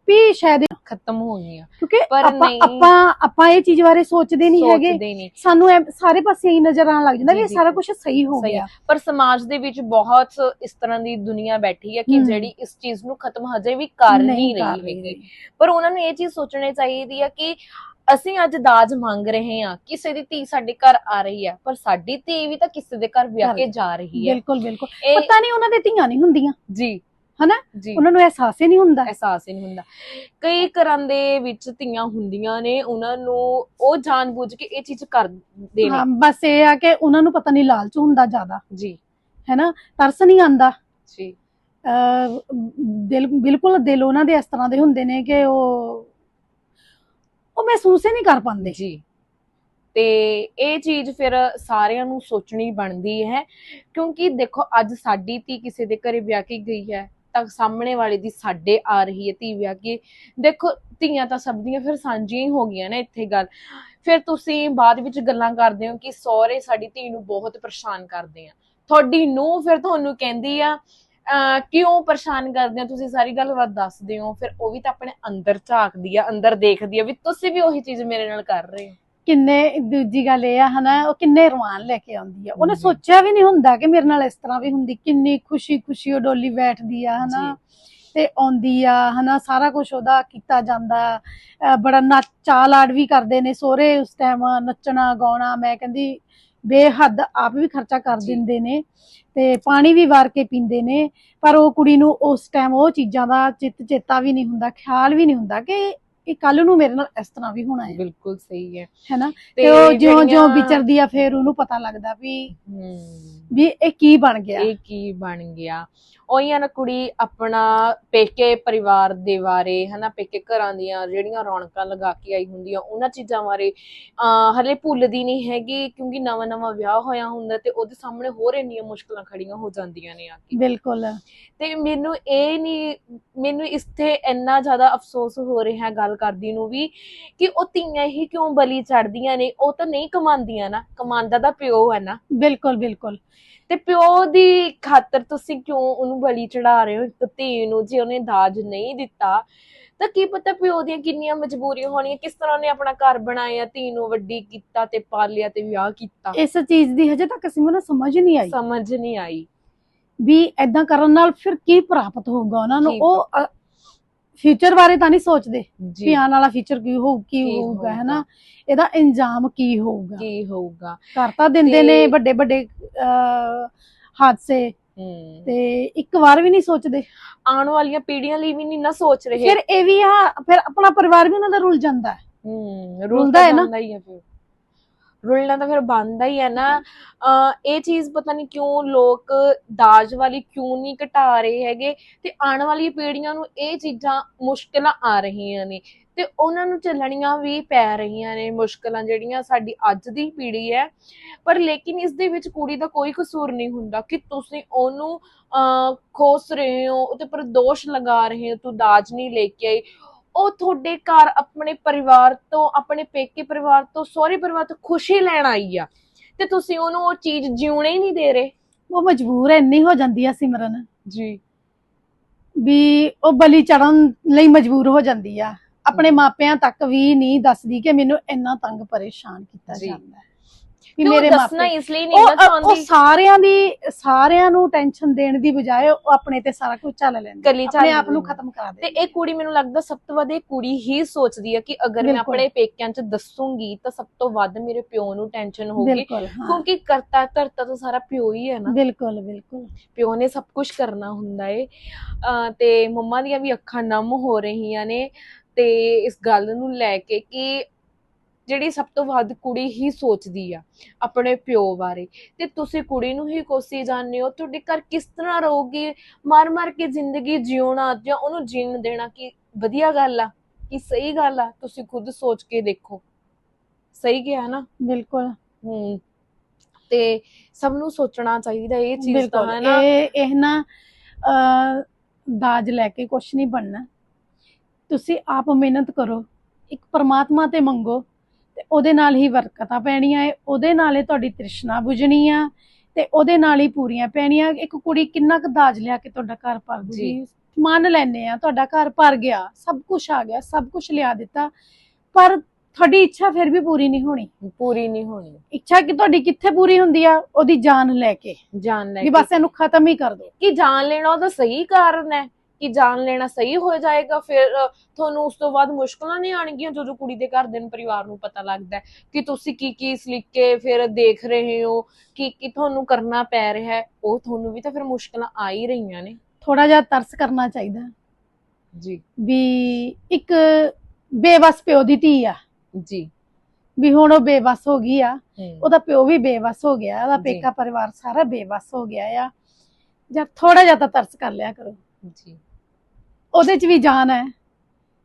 ਵੀ ਸ਼ਾਇਦ ਖਤਮ ਹੋ ਗਈਆਂ। ਕਿਉਂਕਿ ਪਰ ਆਪਾਂ ਨਹੀਂ। ਆਪਾਂ ਆਪਾਂ ਇਹ ਚੀਜ਼ ਬਾਰੇ ਸੋਚਦੇ ਨਹੀਂ ਹੈਗੇ। ਸਾਨੂੰ ਸਾਰੇ ਪਾਸੇ ਹੀ ਨਜ਼ਰ ਆਉਣ ਲੱਗ ਜਾਂਦਾ ਵੀ ਇਹ ਸਾਰਾ। ਕੁਝ ਸਹੀ ਹੋ ਗਿਆ। ਪਰ ਸਮਾਜ ਦੇ ਵਿੱਚ ਬਹੁਤ ਇਸ ਤਰ੍ਹਾਂ ਦੀ ਦੁਨੀਆ ਬੈਠੀ ਹੈ ਕਿ। ਜਿਹੜੀ ਇਸ ਚੀਜ਼ ਨੂੰ ਖਤਮ ਹਜੇ ਵੀ ਕਰ ਨਹੀਂ ਰਹੀ ਹੈਗੀ। ਪਰ ਉਹਨਾਂ ਨੂੰ ਇਹ ਚੀਜ਼ ਸੋਚਣੀ ਚਾਹੀਦੀ ਹੈ ਕਿ ਅਸੀਂ ਅੱਜ ਦਾਜ ਮੰਗ ਰਹੇ ਹਾਂ ਕਿਸੇ ਦੀ ਧੀ ਸਾਡੇ ਘਰ ਆ ਰਹੀ ਹੈ ਪਰ ਸਾਡੀ ਧੀ ਵੀ ਤਾਂ ਕਿਸੇ ਦੇ ਘਰ ਵਿਆਹ ਕੇ ਜਾ ਰਹੀ ਹੈ ਬਿਲਕੁਲ ਬਿਲਕੁਲ। ਪਤਾ ਨਹੀਂ ਉਹਨਾਂ ਦੇ ਧੀਆਂ ਨਹੀਂ ਹੁੰਦੀਆਂ। ਜੀ। ਹਨਾ? ਉਹਨਾਂ ਨੂੰ ਅਹਿਸਾਸ ਹੀ ਨਹੀਂ ਹੁੰਦਾ। ਅਹਿਸਾਸ ਹੀ ਨਹੀਂ ਹੁੰਦਾ। ਕਈ ਘਰਾਂ ਦੇ ਵਿੱਚ ਧੀਆਂ ਹੁੰਦੀਆਂ ਨੇ ਉਹਨਾਂ ਨੂੰ ਉਹ ਜਾਣਬੁੱਝ ਕੇ ਇਹ ਚੀਜ਼ ਕਰਦੇ ਹਾਂ ਨੇ। ਬਸ ਇਹ ਆ ਕਿ ਉਹਨਾਂ ਨੂੰ ਪਤਾ ਨਹੀਂ ਲਾਲਚ ਹੁੰਦਾ ਜ਼ਿਆਦਾ। ਜੀ। ਹੈਨਾ? ਤਰਸ ਨਹੀਂ ਆਂਦਾ ਜੀ। ਦਿਲ ਬਿਲਕੁਲ ਦਿਲ ਉਹਨਾਂ ਦੇ ਇਸ ਤਰ੍ਹਾਂ ਦੇ ਹੁੰਦੇ ਨੇ ਕਿ ਉਹ ਉਹ ਮਹਿਸੂਸ ਹੀ ਨਹੀਂ ਕਰ ਪਾਉਂਦੇ। ਜੀ। ਤੇ ਇਹ ਚੀਜ਼ ਫਿਰ ਸਾਰਿਆਂ ਨੂੰ ਸੋਚਣੀ ਬਣਦੀ ਹੈ ਕਿਉਂਕਿ ਦੇਖੋ ਅੱਜ ਸਾਡੀ ਧੀ ਕਿਸੇ ਦੇ ਘਰੇ ਵਿਆਹ ਕੇ ਗਈ ਹੈ। ਤਾਂ ਸਾਹਮਣੇ ਵਾਲੇ ਦੀ ਸਾਡੇ ਆ ਰਹੀ ਹੈ ਧੀ ਵਿਆਹ ਕੇ। ਦੇਖੋ, ਧੀਆਂ ਤਾਂ ਸਭ ਦੀਆਂ ਫਿਰ ਸਾਂਝੀਆਂ ਹੀ ਹੋ ਗਈਆਂ ਨੇ ਇੱਥੇ ਗੱਲ। ਫਿਰ ਤੁਸੀਂ ਬਾਅਦ ਵਿੱਚ ਗੱਲਾਂ ਕਰਦੇ ਹੋ ਕਿ ਸਹੁਰੇ ਸਾਡੀ ਧੀ ਨੂੰ ਬਹੁਤ ਪਰੇਸ਼ਾਨ ਕਰਦੇ ਆ। ਤੁਹਾਡੀ ਨੂੰ ਫਿਰ ਤੁਹਾਨੂੰ ਕਹਿੰਦੀ ਆ, ਅਹ, ਕਿਉਂ ਪਰੇਸ਼ਾਨ ਕਰਦੇ ਹੋ? ਤੁਸੀਂ ਸਾਰੀ ਗੱਲਬਾਤ ਦੱਸਦੇ ਹੋ। ਫਿਰ ਉਹ ਵੀ ਤਾਂ ਆਪਣੇ ਅੰਦਰ ਝਾਕਦੀ ਆ, ਅੰਦਰ ਦੇਖਦੀ ਆ ਵੀ ਤੁਸੀਂ ਵੀ ਉਹੀ ਚੀਜ਼ ਮੇਰੇ ਨਾਲ ਕਰ ਰਹੇ ਹੋ। ਕਿੰਨੇ ਦੂਜੀ ਗੱਲ ਇਹ ਆ ਹਨਾ ਉਹ ਕਿੰਨੇ ਰਵਾਨ ਲੈ ਕੇ ਆਉਂਦੀ ਆ ਉਹਨੇ। ਸੋਚਿਆ ਵੀ ਨਹੀਂ ਹੁੰਦਾ ਕਿ ਮੇਰੇ ਨਾਲ ਇਸ ਤਰ੍ਹਾਂ ਵੀ ਹੁੰਦੀ ਕਿੰਨੀ ਖੁਸ਼ੀ ਖੁਸ਼ੀ ਉਹ ਡੋਲੀ ਬੈਠਦੀ ਆ ਹਨਾ ਤੇ ਆਉਂਦੀ ਆ ਹਨਾ ਸਾਰਾ ਕੁਝ ਉਹਦਾ ਕੀਤਾ ਜਾਂਦਾ ਬੜਾ ਨੱਚ ਚਾਲ ਆੜ ਵੀ ਕਰਦੇ ਨੇ ਸੋਹਰੇ ਉਸ ਟਾਈਮ ਨੱਚਣਾ ਗਾਉਣਾ ਮੈਂ ਕਹਿੰਦੀ ਬੇਹੱਦ ਆਪ ਵੀ ਖਰਚਾ ਕਰ। ਦਿੰਦੇ ਨੇ ਤੇ ਪਾਣੀ ਵੀ ਵਾਰ ਕੇ ਪੀਂਦੇ ਨੇ ਪਰ ਉਹ ਕੁੜੀ ਨੂੰ ਉਸ ਟਾਈਮ ਉਹ ਚੀਜ਼ਾਂ ਦਾ ਚਿੱਤ ਚੇਤਾ ਵੀ ਨਹੀਂ ਹੁੰਦਾ ਖਿਆਲ ਵੀ ਨਹੀਂ ਹੁੰਦਾ ਕਿ ਇਹ ਕੱਲ ਨੂੰ ਮੇਰੇ ਨਾਲ ਇਸ ਤਰ੍ਹਾਂ ਵੀ ਹੋਣਾ ਹੈ। ਬਿਲਕੁਲ ਸਹੀ ਹੈ। ਹੈਨਾ? ਤੇ ਉਹ ਜਿਉਂ ਜਿਉਂ ਵਿਚਰਦੀ ਆ ਫਿਰ ਉਹਨੂੰ ਪਤਾ ਲੱਗਦਾ ਵੀ ਵੀ ਇਹ ਕੀ ਬਣ ਗਿਆ। ਇਹ ਕੀ ਬਣ ਗਿਆ? ਉਹੀ ਨਾ ਕੁੜੀ ਆਪਣਾ ਪੇਕੇ ਪਰਿਵਾਰ ਦੇ ਬਾਰੇ ਹਨਾ ਪੇਕੇ ਘਰਾਂ ਦੀਆਂ ਜਿਹੜੀਆਂ ਰੌਣਕਾਂ ਲਗਾ ਕੇ ਆਈ ਹੁੰਦੀ ਆ ਉਹਨਾਂ ਚੀਜ਼ਾਂ ਬਾਰੇ ਹਲੇ ਭੁੱਲਦੀ ਨਹੀਂ ਹੈਗੀ ਕਿਉਂਕਿ ਨਵਾਂ ਨਵਾਂ ਵਿਆਹ ਹੋਇਆ ਹੁੰਦਾ ਤੇ ਉਹਦੇ ਸਾਹਮਣੇ ਹੋਰ ਇੰਨੀਆਂ ਮੁਸ਼ਕਲਾਂ ਖੜੀਆਂ ਹੋ ਜਾਂਦੀਆਂ ਨੇ ਆ ਕੇ। ਬਿਲਕੁਲ। ਤੇ ਮੈਨੂੰ ਇਹ ਨਹੀਂ ਮੈਨੂੰ ਇਸ ਤੇ ਇੰਨਾ ਜ਼ਿਆਦਾ ਅਫਸੋਸ ਹੋ ਰਿਹਾ ਗੱਲ ਕਰਦੀ ਨੂੰ ਵੀ ਕਿ ਉਹ ਧੀਆਂ ਹੀ ਕਿਉਂ ਬਲੀ ਚੜਦੀਆਂ ਨੇ ਉਹ ਤਾਂ ਨਹੀਂ ਕਮਾਉਂਦੀਆਂ ਨਾ ਕਮਾਉਂਦਾ ਤਾਂ ਪਿਓ ਹੈ ਨਾ। ਬਿਲਕੁਲ ਬਿਲਕੁਲ। ਤੇ ਪਿਓ ਦੀ ਖਾਤਰ ਤੁਸੀਂ ਕਿਉਂ ਉਹਨੂੰ ਬਲੀ ਚੜਾ ਰਹੇ ਹੋ ਇੱਕ ਧੀ ਨੂੰ ਜੇ ਉਹਨੇ ਦਾਜ ਨਹੀਂ ਦਿੱਤਾ ਤਾਂ ਕੀ ਪਤਾ ਪਿਓ ਦੀਆਂ ਕਿੰਨੀਆਂ ਮਜਬੂਰੀਆਂ ਹੋਣੀਆਂ ਕਿਸ ਤਰ੍ਹਾਂ ਉਹਨੇ ਆਪਣਾ ਘਰ ਬਣਾਇਆ ਧੀ ਨੂੰ ਵੱਡੀ ਕੀਤਾ ਤੇ ਪਾਲਿਆ ਤੇ ਵਿਆਹ ਕੀਤਾ। ਇਸ ਚੀਜ਼ ਦੀ ਹਜੇ ਤੱਕ ਅਸੀਂ ਮੈਨੂੰ ਸਮਝ ਨਹੀਂ ਆਈ। ਸਮਝ ਨਹੀਂ ਆਈ। ਵੀ ਐਦਾਂ ਕਰਨ ਨਾਲ ਫਿਰ ਕੀ ਪ੍ਰਾਪਤ ਹੋਊਗਾ ਉਹਨਾਂ ਨੂੰ? ਕੀ ਉਹ ਫਿਊਚਰ ਬਾਰੇ ਤਾਂ ਨਹੀਂ ਸੋਚਦੇ। ਜੀ। ਆਉਣ ਵਾਲਾ ਫਿਊਚਰ ਕੀ ਹੋਊ ਕੀ ਕੀ ਹੋਊਗਾ। ਹੈਨਾ? ਇਹਦਾ ਇੰਜਾਮ ਕੀ ਹੋਊਗਾ? ਕੀ ਹੋਊਗਾ। ਕਰ ਤਾਂ ਦਿੰਦੇ ਨੇ ਵੱਡੇ ਵੱਡੇ ਹਾਦਸੇ। ਤੇ ਇੱਕ ਵਾਰ ਵੀ ਨਹੀਂ ਸੋਚਦੇ। ਆਉਣ ਵਾਲੀਆਂ ਪੀੜ੍ਹੀਆਂ ਲਈ ਵੀ ਨਹੀਂ ਨਾ ਸੋਚ ਰਹੇ। ਫਿਰ ਇਹ ਵੀ ਆ ਫਿਰ ਆਪਣਾ ਪਰਿਵਾਰ ਵੀ ਉਹਨਾਂ ਦਾ ਰੁਲ ਜਾਂਦਾ ਹੈ। ਹਮ ਰੁਲਦਾ ਹੈ ਨਾ। ਹੈ ਹੀ ਹੈ ਰੁਲਣਾ ਤਾਂ ਫਿਰ ਬੰਦਾ ਹੀ ਹੈ ਨਾ। ਇਹ ਚੀਜ਼ ਪਤਾ ਨਹੀਂ ਕਿਉਂ ਲੋਕ ਦਾਜ ਵਾਲੀ ਕਿਉਂ ਨਹੀਂ ਘਟਾ ਰਹੇ ਹੈਗੇ। ਤੇ ਆਉਣ ਵਾਲੀ ਪੀੜ੍ਹੀਆਂ ਨੂੰ ਇਹ ਚੀਜ਼ਾਂ ਮੁਸ਼ਕਲਾਂ ਆ ਰਹੀਆਂ ਨੇ। ਤੇ ਉਹਨਾਂ ਨੂੰ ਚੱਲਣੀਆਂ ਵੀ ਪੈ ਰਹੀਆਂ ਨੇ ਮੁਸ਼ਕਲਾਂ ਜਿਹੜੀਆਂ ਸਾਡੀ ਅੱਜ ਦੀ ਪੀੜ੍ਹੀ ਹੈ। ਪਰ ਲੇਕਿਨ ਇਸ ਦੇ ਵਿੱਚ ਕੁੜੀ ਦਾ ਕੋਈ ਕਸੂਰ ਨਹੀਂ ਹੁੰਦਾ ਕਿ ਤੁਸੀਂ ਉਹਨੂੰ ਖੋਸ ਰਹੇ ਹੋ ਉਹਦੇ ਪਰ ਦੋਸ਼ ਲਗਾ ਰਹੇ ਹੋ ਤੂੰ ਦਾਜ ਨਹੀਂ ਲੈ ਕੇ ਆਈ। ਉਹ ਤੁਹਾਡੇ ਘਰ ਆਪਣੇ ਪਰਿਵਾਰ ਤੋਂ ਆਪਣੇ ਪੇਕੇ ਪਰਿਵਾਰ ਤੋਂ ਸਹੁਰੇ ਪਰਿਵਾਰ ਤੋਂ ਖੁਸ਼ੀ ਲੈਣ ਆਈ ਆ ਤੇ ਤੁਸੀਂ ਉਹਨੂੰ ਉਹ ਚੀਜ਼ ਜਿਉਣੇ ਹੀ ਨਹੀਂ ਦੇ ਰਹੇ। ਉਹ ਮਜਬੂਰ ਇੰਨੀ ਹੋ ਜਾਂਦੀ ਆ ਸਿਮਰਨ। ਜੀ। ਵੀ ਉਹ ਬਲੀ ਚੜਨ ਲਈ ਮਜਬੂਰ ਹੋ ਜਾਂਦੀ ਆ। ਆਪਣੇ। ਮਾਪਿਆਂ ਤੱਕ ਵੀ ਨਹੀਂ ਦੱਸਦੀ ਕਿ ਮੈਨੂੰ ਇੰਨਾ ਤੰਗ ਪਰੇਸ਼ਾਨ ਕੀਤਾ। ਜਾਂਦਾ ਹੈ। ਵੀ ਕਿ ਉਹ ਮੇਰੇ ਦੱਸਣਾ ਮਾਪੇ ਇਸ ਲਈ ਨਹੀਂ ਉਹ ਨਾ ਉਹ ਚਾਹੁੰਦੀ। ਸਾਰਿਆਂ ਦੀ ਸਾਰਿਆਂ ਨੂੰ ਟੈਨਸ਼ਨ ਦੇਣ ਦੀ ਬਜਾਏ ਉਹ ਆਪਣੇ ਤੇ ਸਾਰਾ ਕੁਝ ਚੱਲ ਲੈਂਦੀ ਆਪਣੇ ਆਪ ਨੂੰ। ਖਤਮ ਕਰਾ ਤੇ ਦਿੰਦੀ ਇਹ ਕੁੜੀ ਮੈਨੂੰ ਲੱਗਦਾ ਸਭ ਤੋਂ ਵੱਧ ਇਹ ਕੁੜੀ ਹੀ ਸੋਚਦੀ ਆ ਕਿ ਅਗਰ ਮੈਂ। ਆਪਣੇ ਪੇਕਿਆਂ 'ਚ ਦੱਸੂਗੀ ਤਾਂ ਸਭ ਤੋਂ ਵੱਧ ਮੇਰੇ ਪਿਓ ਨੂੰ ਟੈਨਸ਼ਨ ਹੋਊਗੀ। ਹਾਂ। ਕਿਉਂਕਿ ਕਰਤਾ ਧਰਤਾ ਤਾਂ ਸਾਰਾ ਪਿਓ ਹੀ ਹੈ ਨਾ। ਬਿਲਕੁਲ ਬਿਲਕੁਲ। ਪਿਓ ਨੇ ਸਭ ਕੁਝ ਕਰਨਾ ਹੁੰਦਾ ਏ। ਤੇ ਮੰਮਾ ਦੀਆਂ ਵੀ ਅੱਖਾਂ ਨਮ ਹੋ ਰਹੀਆਂ ਨੇ। ਤੇ ਇਸ ਗੱਲ ਨੂੰ ਲੈ ਕੇ ਕਿ ਜਿਹੜੀ ਸਭ ਤੋਂ ਵੱਧ ਕੁੜੀ ਹੀ ਸੋਚਦੀ ਆ ਆਪਣੇ ਪਿਓ ਬਾਰੇ। ਤੇ ਤੁਸੀਂ ਕੁੜੀ ਨੂੰ ਹੀ ਕੋਸੀ ਜਾਂਦੇ ਹੋ ਤੁਹਾਡੇ ਘਰ ਕਿਸ ਤਰ੍ਹਾਂ ਰਹੋਗੀ? ਮਰ ਮਰ ਕੇ ਜ਼ਿੰਦਗੀ ਜਿਉਣਾ ਜਾਂ ਉਹਨੂੰ ਜੀਣ ਦੇਣਾ ਕੀ ਵਧੀਆ ਗੱਲ ਆ? ਕੀ ਸਹੀ ਗੱਲ ਆ? ਤੁਸੀਂ ਖੁਦ ਸੋਚ ਕੇ ਦੇਖੋ। ਸਹੀ ਕਿਹਾ ਨਾ? ਬਿਲਕੁਲ। ਹੂੰ। ਤੇ ਸਭ ਨੂੰ ਸੋਚਣਾ ਚਾਹੀਦਾ ਇਹ ਚੀਜ਼ ਤਾਂ ਹੈ ਨਾ? ਇਹ ਇਹ ਨਾ ਦਾਜ ਲੈ ਕੇ ਕੁਝ ਨਹੀਂ ਬਣਨਾ। ਤੁਸੀਂ ਆਪ ਮਿਹਨਤ ਕਰੋ ਇੱਕ ਪਰਮਾਤਮਾ ਤੇ ਮੰਗੋ ਤੇ ਉਹਦੇ ਨਾਲ ਹੀ ਬਰਕਤਾਂ ਪੈਣੀਆਂ ਏ ਉਹਦੇ ਨਾਲ ਹੀ ਤੁਹਾਡੀ ਤ੍ਰਿਸ਼ਨਾ ਬੁਝਣੀ ਆ ਤੇ ਉਹਦੇ ਨਾਲ ਹੀ ਪੂਰੀਆਂ ਪੈਣੀਆਂ। ਇੱਕ ਕੁੜੀ ਕਿੰਨਾ ਕੁ ਦਾਜ ਲਿਆ ਕੇ ਤੁਹਾਡਾ ਘਰ ਭਰ ਦੂਗੀ। ਮੰਨ ਲੈਨੇ ਆ ਤੁਹਾਡਾ ਘਰ ਭਰ ਗਿਆ ਸਭ ਕੁਝ ਆ ਗਿਆ ਸਭ ਕੁਝ ਲਿਆ ਦਿੱਤਾ ਪਰ ਤੁਹਾਡੀ ਇੱਛਾ ਫਿਰ ਵੀ ਪੂਰੀ ਨਹੀਂ ਹੋਣੀ। ਪੂਰੀ ਨਹੀਂ ਹੋਣੀ। ਇੱਛਾ ਕਿ ਤੁਹਾਡੀ ਕਿੱਥੇ ਪੂਰੀ ਹੁੰਦੀ ਆ? ਉਹਦੀ ਜਾਨ ਲੈ ਕੇ। ਜਾਨ ਲੈ ਵੀ ਕੇ। ਬਸ ਇਹਨੂੰ ਖਤਮ ਹੀ ਕਰ ਦੋ। ਕਿ ਜਾਨ ਲੈਣਾ ਉਹਦਾ ਸਹੀ ਕਾਰਨ ਹੈ। ਕਿ ਜਾਨ ਲੈਣਾ ਸਹੀ ਹੋ ਜਾਏਗਾ ਫਿਰ ਤੁਹਾਨੂੰ ਉਸ ਤੋਂ ਬਾਅਦ ਮੁਸ਼ਕਲਾਂ ਨਹੀਂ ਆਣਗੀਆਂ ਜਦੋਂ ਕੁੜੀ ਦੇ ਘਰ ਦੇ ਨੂੰ ਪਰਿਵਾਰ ਨੂੰ ਪਤਾ ਲੱਗਦਾ ਕਿ ਤੁਸੀਂ ਕੀ ਕੀ ਸਲੀਕ ਕੇ ਫਿਰ ਦੇਖ ਰਹੇ ਹੋ ਕਿ ਕੀ ਤੁਹਾਨੂੰ ਕਰਨਾ ਪੈ ਰਿਹਾ ਹੈ ਉਹ ਤੁਹਾਨੂੰ ਵੀ ਤਾਂ ਫਿਰ ਮੁਸ਼ਕਲਾਂ ਆ ਹੀ ਰਹੀਆਂ ਨੇ। ਥੋੜਾ ਜਿਹਾ ਤਰਸ ਕਰਨਾ ਚਾਹੀਦਾ ਜੀ। ਵੀ ਇੱਕ ਬੇਵਸ ਪਿਓ ਦੀ ਧੀ ਆ। ਜੀ। ਵੀ ਹੁਣ ਉਹ ਬੇਵਸ ਹੋ ਗਈ ਆ ਉਹਦਾ ਪਿਓ ਵੀ ਬੇਵਸ ਹੋ ਗਿਆ ਉਹਦਾ। ਪੇਕਾ ਪਰਿਵਾਰ ਸਾਰਾ ਬੇਵਸ ਹੋ ਗਿਆ ਆ। ਜਾਂ ਥੋੜਾ ਜਿਹਾ ਤਾਂ ਤਰਸ ਕਰ ਲਿਆ ਕਰੋ। ਜੀ। ਉਹਦੇ 'ਚ ਵੀ ਜਾਨ ਹੈ।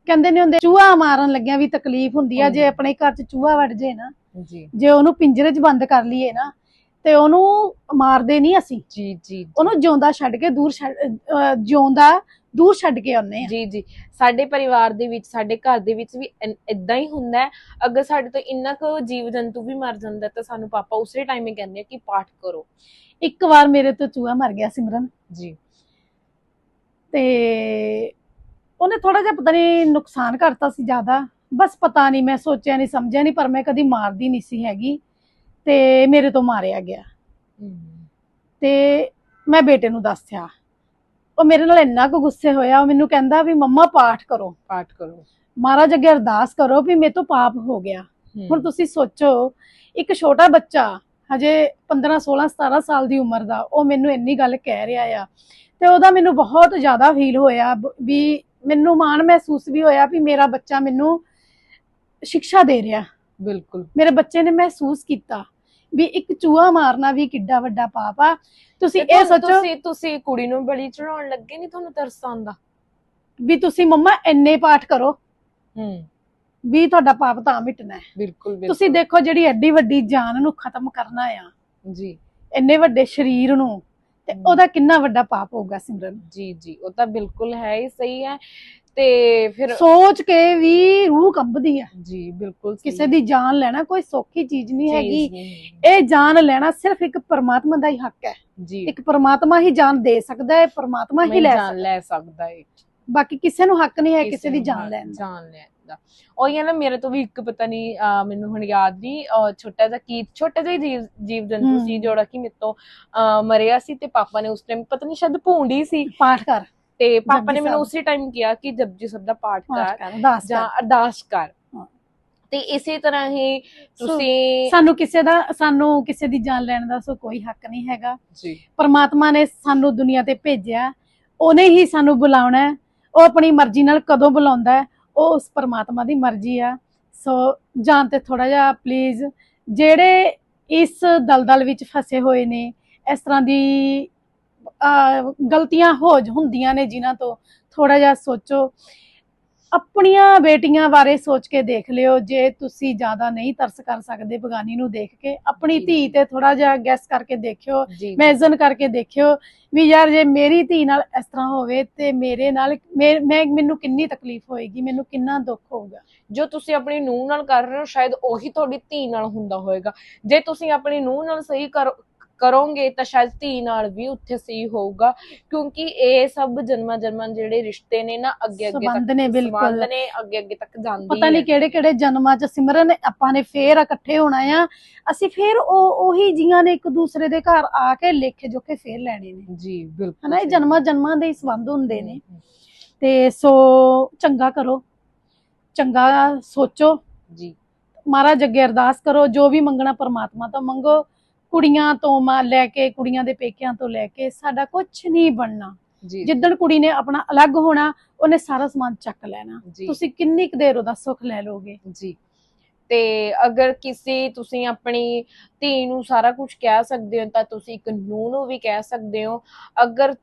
ਕਹਿੰਦੇ ਨੇ ਹੁੰਦੇ ਚੂਹਾ ਮਾਰਨ ਲੱਗਿਆ ਵੀ ਤਕਲੀਫ ਹੁੰਦੀ ਆ ਜੇ। ਆਪਣੇ ਘਰ 'ਚ ਚੂਹਾ ਵੜ ਜੇ ਨਾ ਜੀ। ਜੇ ਉਹਨੂੰ ਪਿੰਜਰੇ 'ਚ ਬੰਦ ਕਰ ਲਈਏ ਨਾ ਤੇ ਉਹਨੂੰ ਮਾਰਦੇ ਨਹੀਂ ਅਸੀਂ। ਜੀ ਜੀ ਉਹਨੂੰ ਜਿਉਂਦਾ ਛੱਡ ਕੇ ਦੂਰ ਜਿਉਂਦਾ ਦੂਰ ਛੱਡ ਕੇ ਆਉਂਦੇ ਆ। ਜੀ ਜੀ। ਸਾਡੇ ਪਰਿਵਾਰ ਦੇ ਵਿੱਚ ਸਾਡੇ ਘਰ ਦੇ ਵਿੱਚ ਵੀ ਇਦਾਂ ਹੀ ਹੁੰਦਾ ਅਗਰ ਸਾਡੇ ਤੋਂ ਇੰਨਾ ਕੁ ਜੀਵ ਜੰਤੂ ਵੀ ਮਰ ਜਾਂਦਾ ਤਾਂ ਸਾਨੂੰ ਪਾਪਾ ਉਸੇ ਟਾਈਮ ਹੀ ਕਹਿੰਦੇ ਆ ਕਿ ਪਾਠ ਕਰੋ। ਇੱਕ ਵਾਰ ਮੇਰੇ ਤੋਂ ਚੂਹਾ ਮਰ ਗਿਆ ਸਿਮਰਨ। ਜੀ। ਤੇ ਉਹਨੇ ਥੋੜਾ ਜਿਹਾ ਪਤਾ ਨਹੀਂ ਨੁਕਸਾਨ ਕਰਤਾ ਸੀ ਜ਼ਿਆਦਾ। ਬਸ ਪਤਾ ਨਹੀਂ ਮੈਂ ਸੋਚਿਆ ਨਹੀਂ ਸਮਝਿਆ ਨਹੀਂ ਪਰ ਮੈਂ ਕਦੀ ਮਾਰਦੀ ਨਹੀਂ ਸੀ ਹੈਗੀ। ਤੇ ਮੇਰੇ ਤੋਂ ਮਾਰਿਆ ਗਿਆ। ਤੇ ਮੈਂ ਬੇਟੇ ਨੂੰ ਦੱਸਿਆ। ਉਹ ਮੇਰੇ ਨਾਲ ਇੰਨਾ ਕੁ ਗੁੱਸੇ ਹੋਇਆ ਉਹ ਮੈਨੂੰ ਕਹਿੰਦਾ ਵੀ ਮੰਮਾ ਪਾਠ ਕਰੋ। ਪਾਠ ਕਰੋ। ਮਹਾਰਾਜ ਅੱਗੇ ਅਰਦਾਸ ਕਰੋ ਵੀ ਮੇਰੇ ਤੋਂ ਪਾਪ ਹੋ ਗਿਆ। ਹੁਣ ਤੁਸੀਂ ਸੋਚੋ ਇੱਕ ਛੋਟਾ ਬੱਚਾ ਹਜੇ 15 16 17 ਸਾਲ ਦੀ ਉਮਰ ਦਾ ਉਹ ਮੈਨੂੰ ਇੰਨੀ ਗੱਲ ਕਹਿ ਰਿਹਾ ਆ। ਤੇ ਉਹਦਾ ਮੈਨੂੰ ਬਹੁਤ ਜ਼ਿਆਦਾ ਫੀਲ ਹੋਇਆ ਵੀ ਮੈਨੂੰ ਮਾਣ ਮਹਿਸੂਸ ਵੀ ਹੋਇਆ ਵੀ ਮੇਰਾ ਬੱਚਾ ਮੈਨੂੰ ਸਿੱਖਿਆ ਦੇ ਰਿਹਾ। ਬਿਲਕੁਲ। ਮੇਰੇ ਬੱਚੇ ਨੇ ਮਹਿਸੂਸ ਕੀਤਾ ਵੀ ਇੱਕ ਚੂਹਾ ਮਾਰਨਾ ਵੀ ਕਿੱਡਾ ਵੱਡਾ ਪਾਪ ਆ। ਤੁਸੀਂ ਇਹ ਸੋਚੋ ਤੁਸੀਂ ਤੁਸੀਂ ਕੁੜੀ ਨੂੰ ਬਲੀ ਚੜਾਉਣ ਲੱਗੇ ਨਹੀਂ ਤੁਹਾਨੂੰ ਤਰਸ ਆਉਂਦਾ ਵੀ ਤੁਸੀਂ ਮੰਮਾ ਇੰਨੇ ਪਾਠ ਕਰੋ। ਹੂੰ। ਵੀ ਤੁਹਾਡਾ ਪਾਪ ਤਾਂ ਮਿਟਣਾ ਹੈ। ਬਿਲਕੁਲ ਬਿਲਕੁਲ। ਤੁਸੀਂ ਦੇਖੋ ਜਿਹੜੀ ਐਡੀ ਵੱਡੀ ਜਾਨ ਨੂੰ ਖਤਮ ਕਰਨਾ ਆ। ਜੀ। ਇੰਨੇ ਵੱਡੇ ਸਰੀਰ ਨੂੰ ਤੇ। ਉਹਦਾ ਕਿੰਨਾ ਵੱਡਾ ਪਾਪ ਹੋਊਗਾ ਸਿਮਰਨ? ਜੀ ਜੀ ਉਹ ਤਾਂ ਬਿਲਕੁਲ ਹੈ ਹੀ ਸਹੀ ਹੈ। ਤੇ ਫਿਰ ਸੋਚ ਕੇ ਵੀ ਰੂਹ ਕੰਬਦੀ ਆ ਜੀ ਬਿਲਕੁਲ ਕਿਸੇ ਦੀ ਜਾਨ ਲੈਣਾ ਕੋਈ ਸੌਖੀ ਚੀਜ਼ ਨਹੀਂ ਹੈਗੀ। ਇਹ ਜਾਨ ਲੈਣਾ ਸਿਰਫ ਇੱਕ ਪਰਮਾਤਮਾ ਦਾ ਹੀ ਹੱਕ ਹੈ। ਜੀ। ਇੱਕ ਪਰਮਾਤਮਾ ਹੀ ਜਾਨ ਦੇ ਸਕਦਾ ਹੈ ਪਰਮਾਤਮਾ ਹੀ ਲੈ ਸਕਦਾ ਹੈ। ਬਾਕੀ ਕਿਸੇ ਨੂੰ ਹੱਕ ਨਹੀਂ ਹੈ ਕਿਸੇ ਦੀ ਜਾਨ ਲੈਣ ਦਾ। ਜਾਨ ਲੈਣ ਦਾ ਉਹੀ ਹੈ ਨਾ ਮੇਰੇ ਤੋਂ ਵੀ ਇੱਕ ਪਤਾ ਨਹੀਂ ਮੈਨੂੰ ਹੁਣ ਯਾਦ ਨਹੀਂ ਛੋਟਾ ਜਿਹਾ ਕੀ ਛੋਟਾ ਜਿਹਾ ਜੀਵ ਜੀਵ ਜੰਤੂ। ਸੀ ਜਿਹੜਾ ਕਿ ਮੇਰੇ ਤੋਂ ਮਰਿਆ ਸੀ ਤੇ ਪਾਪਾ ਨੇ ਉਸ ਟਾਈਮ ਪਤਾ ਨਹੀਂ ਸ਼ਾਇਦ ਭੂੰਡੀ ਸੀ। ਪਾਠ ਕਰ। ਤੇ ਪਾਪਾ ਨੇ ਮੈਨੂੰ। ਉਸੇ ਟਾਈਮ ਕਿਹਾ ਕਿ ਜਪਜੀ ਸਾਹਿਬ ਦਾ ਪਾਠ ਕਰ ਜਾਂ ਅਰਦਾਸ ਕਰ। ਤੇ ਇਸੇ ਤਰ੍ਹਾਂ ਹੀ ਤੁਸੀਂ ਸਾਨੂੰ ਕਿਸੇ ਦਾ ਸਾਨੂੰ ਕਿਸੇ ਦੀ ਜਾਨ ਲੈਣ ਦਾ ਸੋ ਕੋਈ ਹੱਕ ਨਹੀਂ ਹੈਗਾ। ਜੀ। ਪਰਮਾਤਮਾ ਨੇ ਸਾਨੂੰ ਦੁਨੀਆ ਤੇ ਭੇਜਿਆ ਉਹਨੇ ਹੀ ਸਾਨੂੰ ਬੁਲਾਉਣਾ ਹੈ। ਉਹ ਆਪਣੀ ਮਰਜ਼ੀ ਨਾਲ ਕਦੋਂ ਬੁਲਾਉਂਦਾ ਹੈ? ਉਹ ਉਸ ਪਰਮਾਤਮਾ ਦੀ ਮਰਜ਼ੀ ਆ। ਸੋ ਜਾਣ ਤੇ ਥੋੜਾ ਜਿਹਾ ਪਲੀਜ਼ ਜਿਹੜੇ ਇਸ ਦਲਦਲ ਵਿੱਚ ਫਸੇ ਹੋਏ ਨੇ, ਇਸ ਤਰ੍ਹਾਂ ਦੀ ਗਲਤੀਆਂ ਹੋ ਹੁੰਦੀਆਂ ਨੇ ਜਿਨ੍ਹਾਂ ਤੋਂ ਥੋੜਾ ਜਿਹਾ ਸੋਚੋ। ਆਪਣੀਆਂ ਬੇਟੀਆਂ ਬਾਰੇ ਸੋਚ ਕੇ ਦੇਖ ਲਿਓ ਜੇ ਤੁਸੀਂ ਜ਼ਿਆਦਾ ਨਹੀਂ ਤਰਸ ਕਰ ਸਕਦੇ ਬਗਾਨੀ ਨੂੰ ਦੇਖ ਕੇ ਆਪਣੀ। ਧੀ ਤੇ ਥੋੜਾ ਜਿਹਾ ਗੈਸ ਕਰਕੇ ਦੇਖਿਓ ਮੈਜ਼ਨ ਕਰਕੇ ਦੇਖਿਓ ਵੀ ਯਾਰ ਜੇ ਮੇਰੀ ਧੀ ਨਾਲ ਇਸ ਤਰ੍ਹਾਂ ਹੋਵੇ ਤੇ ਮੇਰੇ ਨਾਲ ਮੇ- ਮੈਨੂੰ ਕਿੰਨੀ ਤਕਲੀਫ ਹੋਏਗੀ ਮੈਨੂੰ ਕਿੰਨਾ ਦੁੱਖ ਹੋਊਗਾ? ਜੋ ਤੁਸੀਂ ਆਪਣੀ ਨੂੰਹ ਨਾਲ ਕਰ ਰਹੇ ਹੋ ਸ਼ਾਇਦ ਉਹੀ ਤੁਹਾਡੀ ਧੀ ਨਾਲ ਹੁੰਦਾ ਹੋਵੇਗਾ ਜੇ ਤੁਸੀਂ ਆਪਣੀ ਨੂੰਹ ਨਾਲ ਸਹੀ ਕਰ ਕਰੋਗੇ ਤਾਂ ਸ਼ਾਇਦ ਧੀ ਨਾਲ ਵੀ ਉੱਥੇ ਸਹੀ ਹੋਊਗਾ ਕਿਉਂਕਿ ਇਹ ਸਭ ਜਨਮਾਂ ਜਨਮਾਂ ਜਿਹੜੇ ਰਿਸ਼ਤੇ ਨੇ ਨਾ ਅੱਗੇ ਅੱਗੇ ਸੰਬੰਧ ਨੇ ਬਿਲਕੁਲ। ਸੰਬੰਧ ਨੇ ਅੱਗੇ ਅੱਗੇ ਤੱਕ ਜਾਂਦੇ ਪਤਾ ਨਹੀਂ ਕਿਹੜੇ ਕਿਹੜੇ ਜਨਮਾਂ ਚ ਸਿਮਰਨ ਆਪਾਂ ਨੇ ਫੇਰ ਇਕੱਠੇ ਹੋਣਾ ਆ। ਅਸੀਂ ਫੇਰ ਉਹ ਉਹੀ ਜੀਆਂ ਨੇ ਇੱਕ ਦੂਸਰੇ ਦੇ ਘਰ ਆ ਕੇ ਲੇਖੇ ਜੋਖੇ ਫੇਰ ਲੈਣੇ ਨੇ। ਜੀ ਬਿਲਕੁਲ ਹਨਾ ਇਹ। ਜਨਮਾਂ ਜਨਮਾਂ ਦੇ ਹੀ ਸੰਬੰਧ ਹੁੰਦੇ ਨੇ। ਤੇ ਸੋ ਚੰਗਾ ਕਰੋ ਚੰਗਾ ਸੋਚੋ। ਜੀ। ਮਹਾਰਾਜ ਅੱਗੇ ਅਰਦਾਸ ਕਰੋ ਜੋ ਵੀ ਮੰਗਣਾ ਪਰਮਾਤਮਾ ਤੋਂ ਮੰਗੋ। ਕੁੜੀਆਂ ਤੋਂ ਮਾ ਲੈ ਕੇ ਕੁੜੀਆਂ ਦੇ ਪੇਕਿਆਂ ਤੋਂ ਲੈ ਕੇ ਸਾਡਾ ਕੁਝ ਨਹੀਂ ਬਣਨਾ। ਜਿੱਦਣ ਕੁੜੀ ਨੇ ਆਪਣਾ ਅਲੱਗ ਹੋਣਾ ਉਹਨੇ ਸਾਰਾ ਸਮਾਨ ਚੱਕ ਲੈਣਾ। ਤੁਸੀਂ ਕਿੰਨੀ ਕੁ ਦੇਰ ਉਹਦਾ ਸੁੱਖ ਲੈ ਲੋਗੇ ਜੀ। ਤੇ ਅਗਰ ਕਿਸੇ ਤੁਸੀਂ ਆਪਣੀ ਧੀ ਨੂੰ ਸਾਰਾ ਕੁਝ ਕਹਿ ਸਕਦੇ ਹੋ ਤਾਂ ਤੁਸੀਂ ਇੱਕ ਨੂੰਹ ਨੂੰ ਵੀ ਕਹਿ ਸਕਦੇ ਹੋ। ਅਗਰ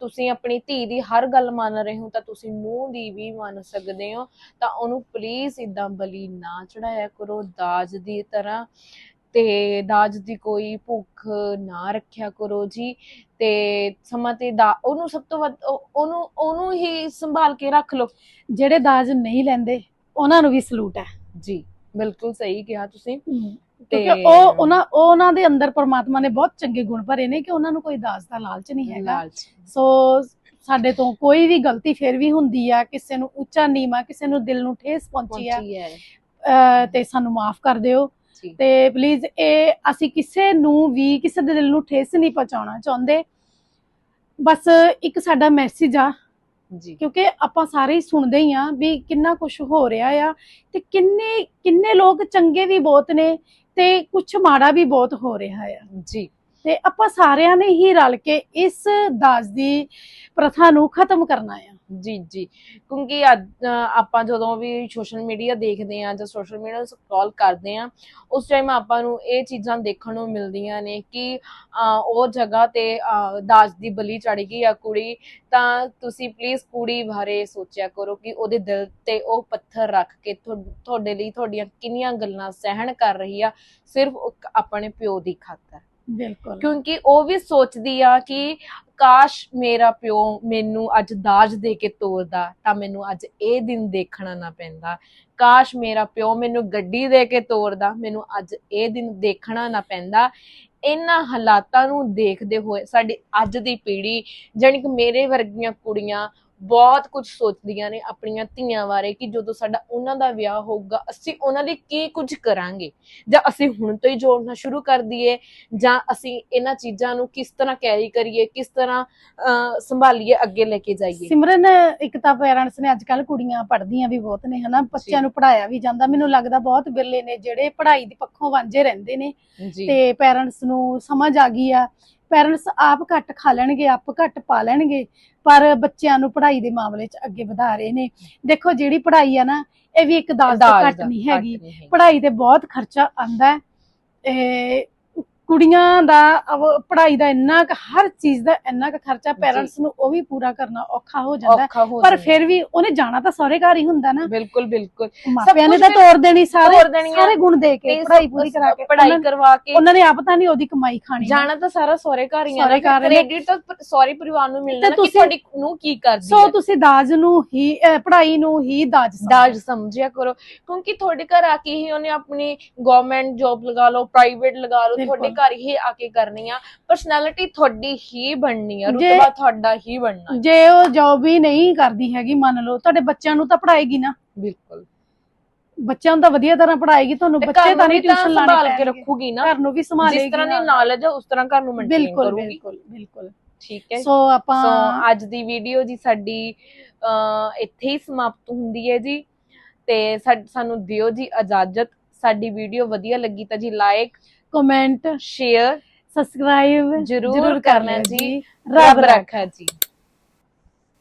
ਤੁਸੀਂ ਆਪਣੀ ਧੀ ਦੀ ਹਰ ਗੱਲ ਮੰਨ ਰਹੇ ਹੋ ਤਾਂ ਤੁਸੀਂ ਨੂੰਹ ਦੀ ਵੀ ਮੰਨ ਸਕਦੇ ਹੋ। ਤਾਂ ਉਹਨੂੰ ਪਲੀਜ਼ ਇਦਾਂ ਬਲੀ ਨਾ ਚੜਾਇਆ ਕਰੋ ਦਾਜ ਦੀ ਤਰ੍ਹਾਂ। ਤੇ ਦਾਜ ਦੀ ਕੋਈ ਭੁੱਖ ਨਾ ਰੱਖਿਆ ਕਰੋ ਜੀ। ਤੇ ਸਮਾਂ ਤੇ ਦਾ ਉਹਨੂੰ ਸਭ ਤੋਂ ਵੱਧ ਉਹ- ਉਹਨੂੰ ਉਹਨੂੰ ਹੀ ਸੰਭਾਲ ਕੇ ਰੱਖ ਲਓ। ਜਿਹੜੇ ਦਾਜ ਨਹੀਂ ਲੈਂਦੇ ਉਹਨਾਂ ਨੂੰ ਵੀ ਸਲੂਟ ਹੈ। ਜੀ ਬਿਲਕੁਲ ਸਹੀ ਕਿਹਾ ਤੁਸੀਂ। ਕਿਉਂਕਿ ਉਹ ਉਹਨਾਂ ਉਹ ਉਹਨਾਂ ਦੇ ਅੰਦਰ ਪਰਮਾਤਮਾ ਨੇ ਬਹੁਤ ਚੰਗੇ ਗੁਣ ਭਰੇ ਨੇ ਕਿ ਉਹਨਾਂ ਨੂੰ ਕੋਈ ਦਾਜ ਦਾ ਲਾਲਚ ਨਹੀਂ ਹੈਗਾ। ਸੋ ਸਾਡੇ ਤੋਂ ਕੋਈ ਵੀ ਗਲਤੀ ਫਿਰ ਵੀ ਹੁੰਦੀ ਆ ਕਿਸੇ ਨੂੰ ਉੱਚਾ ਨੀਵਾਂ ਕਿਸੇ ਨੂੰ ਦਿਲ ਨੂੰ ਠੇਸ ਪਹੁੰਚੀ ਆ ਤੇ ਸਾਨੂੰ ਮਾਫ ਕਰ ਦਿਓ। ਤੇ ਪਲੀਜ਼ ਇਹ ਅਸੀਂ ਕਿਸੇ ਨੂੰ ਵੀ ਕਿਸੇ ਦੇ ਦਿਲ ਨੂੰ ਠੇਸ ਨਹੀਂ ਪਹੁੰਚਾਉਣਾ ਚਾਹੁੰਦੇ। ਬਸ ਇੱਕ ਸਾਡਾ ਮੈਸੇਜ ਆ। ਜੀ। ਕਿਉਂਕਿ ਆਪਾਂ ਸਾਰੇ ਹੀ ਸੁਣਦੇ ਹੀ ਆ ਵੀ ਕਿੰਨਾ ਕੁਝ ਹੋ ਰਿਹਾ ਆ ਤੇ ਕਿੰਨੇ ਕਿੰਨੇ ਲੋਕ ਚੰਗੇ ਵੀ ਬਹੁਤ ਨੇ ਤੇ ਕੁਝ ਮਾੜਾ ਵੀ ਬਹੁਤ ਹੋ ਰਿਹਾ ਆ। ਜੀ। ਤੇ ਆਪਾਂ ਸਾਰਿਆਂ ਨੇ ਹੀ ਰਲ ਕੇ ਇਸ ਦਾਜ ਦੀ ਪ੍ਰਥਾ ਨੂੰ ਖਤਮ ਕਰਨਾ ਆ। ਜੀ ਜੀ। ਕਿਉਂਕਿ ਅੱਜ ਆਪਾਂ ਜਦੋਂ ਵੀ ਸੋਸ਼ਲ ਮੀਡੀਆ ਦੇਖਦੇ ਆ ਜਾਂ ਸੋਸ਼ਲ ਮੀਡੀਆ ਸਕਰੋਲ ਕਰਦੇ ਆ ਉਸ ਟਾਈਮ ਆਪਾਂ ਨੂੰ ਇਹ ਚੀਜ਼ਾਂ ਦੇਖਣ ਨੂੰ ਮਿਲਦੀਆਂ ਨੇ ਕਿ ਉਹ ਜਗ੍ਹਾ ਤੇ ਦਾਜ ਦੀ ਬਲੀ ਚੜ ਗਈ ਆ ਕੁੜੀ, ਤਾਂ ਤੁਸੀਂ ਪਲੀਜ਼ ਕੁੜੀ ਬਾਰੇ ਸੋਚਿਆ ਕਰੋ ਕਿ ਉਹਦੇ ਦਿਲ ਤੇ ਉਹ ਪੱਥਰ ਰੱਖ ਕੇ ਤੁਹਾ- ਤੁਹਾਡੇ ਲਈ ਤੁਹਾਡੀਆਂ ਕਿੰਨੀਆਂ ਗੱਲਾਂ ਸਹਿਣ ਕਰ ਰਹੀ ਆ, ਸਿਰਫ ਆਪਣੇ ਪਿਓ ਦੀ ਖਾਤਰ। ਬਿਲਕੁਲ। ਕਿਉਂਕਿ ਉਹ ਵੀ ਸੋਚਦੀ ਆ ਕਿ ਕਾਸ਼ ਮੇਰਾ ਪਿਓ ਮੈਨੂੰ ਅੱਜ ਦਾਜ ਦੇ ਕੇ ਤੋਰਦਾ ਤਾਂ ਮੈਨੂੰ ਅੱਜ ਇਹ ਦਿਨ ਦੇਖਣਾ ਨਾ ਪੈਂਦਾ। ਕਾਸ਼ ਮੇਰਾ ਪਿਓ ਮੈਨੂੰ ਗੱਡੀ ਦੇ ਕੇ ਤੋਰਦਾ, ਮੈਨੂੰ ਅੱਜ ਇਹ ਦਿਨ ਦੇਖਣਾ ਨਾ ਪੈਂਦਾ। ਇਹਨਾਂ ਹਾਲਾਤਾਂ ਨੂੰ ਦੇਖਦੇ ਹੋਏ ਸਾਡੀ ਅੱਜ ਦੀ ਪੀੜ੍ਹੀ, ਜਾਣੀ ਕਿ ਮੇਰੇ ਵਰਗੀਆਂ ਕੁੜੀਆਂ ਬਹੁਤ ਕੁਝ ਸੋਚਦੀਆਂ ਨੇ ਆਪਣੀਆਂ ਧੀਆਂ ਬਾਰੇ ਕਿ ਜਦੋਂ ਸਾਡਾ ਉਹਨਾਂ ਦਾ ਵਿਆਹ ਹੋਊਗਾ ਅਸੀਂ ਉਹਨਾਂ ਲਈ ਕੀ ਕੁਝ ਕਰਾਂਗੇ? ਜਾਂ ਅਸੀਂ ਹੁਣ ਤੋਂ ਹੀ ਜੋੜਨਾ ਸ਼ੁਰੂ ਕਰ ਦਈਏ? ਜਾਂ ਅਸੀਂ ਇਹਨਾਂ ਚੀਜ਼ਾਂ ਨੂੰ ਕਿਸ ਤਰ੍ਹਾਂ ਕੈਰੀ ਕਰੀਏ? ਕਿਸ ਤਰ੍ਹਾਂ ਸੰਭਾਲੀਏ ਅੱਗੇ ਲੈ ਕੇ ਜਾਈਏ? ਸਿਮਰਨ ਇੱਕ ਤਾਂ ਪੇਰੈਂਟਸ ਨੇ ਅੱਜ ਕੱਲ ਕੁੜੀਆਂ ਪੜ੍ਹਦੀਆਂ ਵੀ ਬਹੁਤ ਨੇ ਹਨਾ? ਬੱਚਿਆਂ ਨੂੰ ਪੜਾਇਆ ਵੀ ਜਾਂਦਾ। ਮੈਨੂੰ ਲੱਗਦਾ ਬਹੁਤ ਬਿਰਲੇ ਨੇ ਜਿਹੜੇ ਪੜ੍ਹਾਈ ਦੇ ਪੱਖੋਂ ਵਾਂਝੇ ਰਹਿੰਦੇ ਨੇ ਤੇ ਪੇਰੈਂਟਸ ਨੂੰ ਸਮਝ ਆ ਗਈ ਆ ਪੇਰੈਂਟਸ ਆਪ ਘੱਟ ਖਾ ਲੈਣਗੇ ਆਪ ਘੱਟ ਪਾ ਲੈਣਗੇ ਪਰ ਬੱਚਿਆਂ ਨੂੰ ਪੜ੍ਹਾਈ ਦੇ ਮਾਮਲੇ 'ਚ ਅੱਗੇ ਵਧਾ ਰਹੇ ਨੇ। ਦੇਖੋ ਜਿਹੜੀ ਪੜ੍ਹਾਈ ਆ ਨਾ ਇਹ ਵੀ ਇੱਕ ਦਾਜ ਦਾ ਘੱਟ ਨਹੀਂ ਹੈਗੀ। ਪੜ੍ਹਾਈ ਤੇ ਬਹੁਤ ਖਰਚਾ ਆਂਦਾ ਹੈ। ਇਹ ਕੁੜੀਆਂ ਦਾ ਪੜ੍ਹਾਈ ਦਾ ਇੰਨਾ ਕੁ ਹਰ ਚੀਜ਼ ਦਾ ਇੰਨਾ ਕੁ ਖਰਚਾ ਪੇਰੈਂਟਸ ਨੂੰ ਉਹ ਵੀ ਪੂਰਾ ਕਰਨਾ ਔਖਾ ਹੋ ਜਾਂਦਾ ਪਰ। ਫਿਰ ਵੀ ਉਹਨੇ ਜਾਣਾ ਤਾਂ ਸਹੁਰੇ ਘਰ ਹੀ ਹੁੰਦਾ ਨਾ ਬਿਲਕੁਲ ਬਿਲਕੁਲ ਮਾਪਿਆਂ ਨੇ ਤਾਂ ਤੋੜ ਦੇਣੀ ਸਾਰੇ। ਸਾਰੇ ਗੁਣ ਦੇ ਕੇ ਪੜ੍ਹਾਈ ਪੂਰੀ ਕਰਾ ਕੇ ਪੜ੍ਹਾਈ ਕਰਵਾ ਕੇ ਉਹਨਾਂ ਨੇ ਆਪ ਤਾਂ ਨਹੀਂ ਉਹਦੀ ਕਮਾਈ ਖਾਣੀ ਜਾਣਾ ਤਾਂ ਸਾਰਾ ਸਹੁਰੇ ਘਰ ਹੀ ਆ। ਕ੍ਰੈਡਿਟ ਤਾਂ ਸੌਰੀ ਪਰਿਵਾਰ ਨੂੰ ਮਿਲਣਾ ਕਿ ਤੁਹਾਡੀ ਨੂੰ ਕੀ ਕਰਦੀ ਸੋ ਤੁਸੀਂ ਦਾਜ ਨੂੰ ਹੀ ਪੜ੍ਹਾਈ ਨੂੰ ਹੀ ਦਾਜ। ਦਾਜ ਸਮਝਿਆ ਕਰੋ ਕਿਉਂਕਿ ਤੁਹਾਡੇ ਘਰ ਆ ਕੇ ਹੀ ਉਹਨੇ ਆਪਣੀ ਗਵਰਨਮੈਂਟ ਜੌਬ ਲਗਾ ਲਓ ਪ੍ਰਾਈਵੇਟ ਲਗਾ ਲਓ। ਤੁਹਾਡੇ ਘਰ ਹੀ ਆ ਕੇ ਕਰਨੀ ਆ। ਪਰਸਨੈਲਿਟੀ ਤੁਹਾਡੀ ਹੀ ਬਣਨੀ ਆ ਜੇ- ਰੁਤਬਾ ਤੁਹਾਡਾ ਹੀ ਬਣਨਾ ਹੈ। ਜੇ ਉਹ ਜੌਬ ਹੀ ਨਹੀਂ ਕਰਦੀ ਹੈਗੀ ਮੰਨ ਲਓ ਤੁਹਾਡੇ ਬੱਚਿਆਂ ਨੂੰ ਤਾਂ ਪੜ੍ਹਾਏਗੀ ਨਾ। ਬਿਲਕੁਲ। ਬੱਚਿਆਂ ਨੂੰ ਤਾਂ ਵਧੀਆ ਤਰ੍ਹਾਂ ਪੜਾਏਗੀ ਤੁਹਾਨੂੰ ਬੱਚੇ ਤਾਂ ਨਹੀਂ ਟਿਊਸ਼ਨ ਸੰਭਾਲ ਲਾਣੇ ਕੇ ਪੈਣਗੇ। ਰੱਖੂਗੀ ਨਾ। ਘਰ ਨੂੰ ਵੀ ਸੰਭਾਲੇਗੀ ਜਿਸ ਤਰ੍ਹਾਂ ਦੀ ਨਾਲ। ਨੌਲੇਜ ਹੈ ਉਸ ਤਰ੍ਹਾਂ ਘਰ ਨੂੰ ਮੇਨਟੇਨ ਬਿਲਕੁਲ ਕਰੂਗੀ। ਬਿਲਕੁਲ ਬਿਲਕੁਲ। ਠੀਕ ਹੈ ਸੋ ਆਪਾਂ ਸੋ ਅੱਜ ਦੀ ਵੀਡੀਓ ਜੀ ਸਾਡੀ ਅਹ, ਇੱਥੇ ਹੀ ਸਮਾਪਤ ਹੁੰਦੀ ਹੈ ਜੀ। ਤੇ ਸਾ- ਸਾਨੂੰ ਦਿਓ ਜੀ ਇਜਾਜ਼ਤ। ਸਾਡੀ ਵੀਡੀਓ ਵਧੀਆ ਲੱਗੀ ਤਾਂ ਜੀ ਲਾਈਕ ਕਮੈਂਟ ਸ਼ੇਅਰ ਸਬਸਕ੍ਰਾਈਬ ਜ਼ਰੂਰ ਕਰਨਾ ਜੀ। ਰੱਬ ਰੱਖਾ ਜੀ।